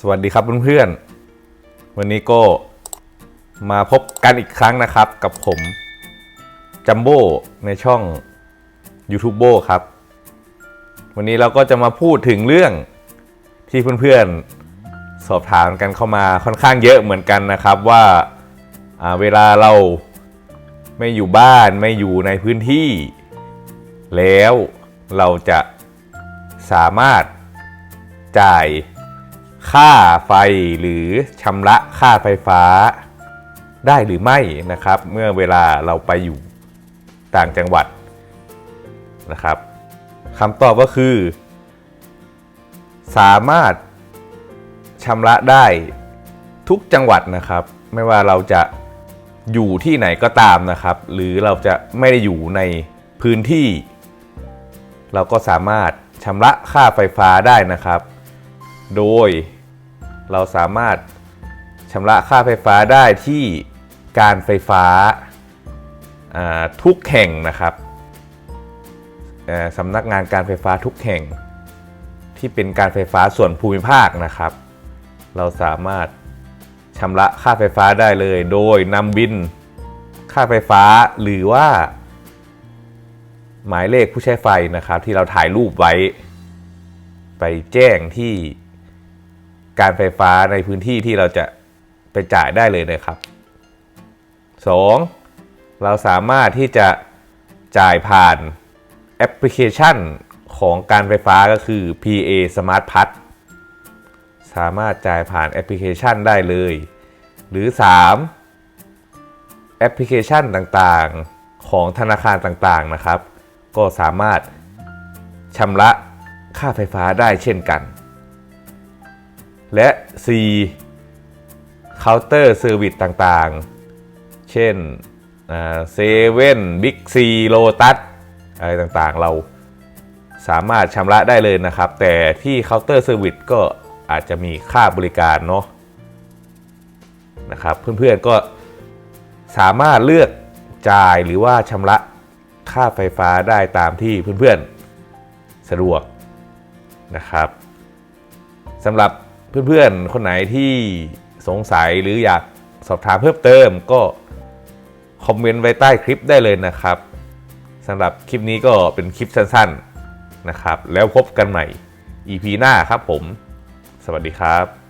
สวัสดีครับเพื่อนๆ วันนี้ก็มาพบกันอีกครั้งนะครับ กับผมจัมโบ้ในช่อง YouTube โบครับ วันนี้เราก็จะมาพูดถึงเรื่องที่เพื่อนๆ สอบถามกันเข้ามาค่อนข้างเยอะเหมือนกันนะครับว่าอ่าเวลาเราไม่อยู่บ้านไม่อยู่ในพื้นที่ แล้วเราจะสามารถจ่าย ค่าไฟหรือชำระค่าไฟฟ้า ได้หรือไม่นะครับ เมื่อเวลาเราไปอยู่ต่างจังหวัดนะครับคำตอบก็คือ สามารถชำระได้ทุกจังหวัดนะครับ ไม่ว่าเราจะอยู่ที่ไหนก็ตามนะครับ หรือเราจะไม่ได้อยู่ในพื้นที่ เราก็สามารถชำระค่าไฟฟ้าได้นะครับ โดยเราสามารถชำระค่าไฟฟ้าได้ที่การไฟฟ้าทุกแห่งนะครับสำนักงานการไฟฟ้าทุกแห่ง ที่เป็นการไฟฟ้าส่วนภูมิภาคนะครับ เราสามารถชำระค่าไฟฟ้าได้เลย โดยนำบินค่าไฟฟ้าหรือว่า หมายเลขผู้ใช้ไฟนะครับ ที่เราถ่ายรูปไว้ ไปแจ้งที่ การไฟฟ้าในพื้นที่ที่เราจะไปจ่ายได้เลยนะครับ 2. เราสามารถที่จะจ่ายผ่านแอปพลิเคชันของการไฟฟ้าก็คือ PA Smart Pass สามารถจ่ายผ่านแอปพลิเคชันได้เลย หรือ 3. แอปพลิเคชันต่างๆของธนาคารต่างๆนะครับ ก็สามารถชำระค่าไฟฟ้าได้เช่นกัน และ 4. เคาน์เตอร์เซอร์วิสต่างๆ เช่นเซเว่นบิ๊กซีโลตัสอะไรต่างๆ เราสามารถชำระได้เลยนะครับ แต่ที่เคาน์เตอร์เซอร์วิสก็อาจจะมีค่าบริการเนาะนะครับเพื่อนๆก็สามารถเลือกจ่ายหรือว่าชำระค่าไฟฟ้าได้ตามที่เพื่อนๆสะดวกนะครับสำหรับ เพื่อนๆ คนไหนที่สงสัยหรืออยากสอบถามเพิ่มเติมก็คอมเมนต์ไว้ใต้คลิปได้เลยนะครับสำหรับคลิปนี้ก็เป็นคลิปสั้นๆนะครับ แล้วพบกันใหม่ EP หน้าครับผม สวัสดีครับ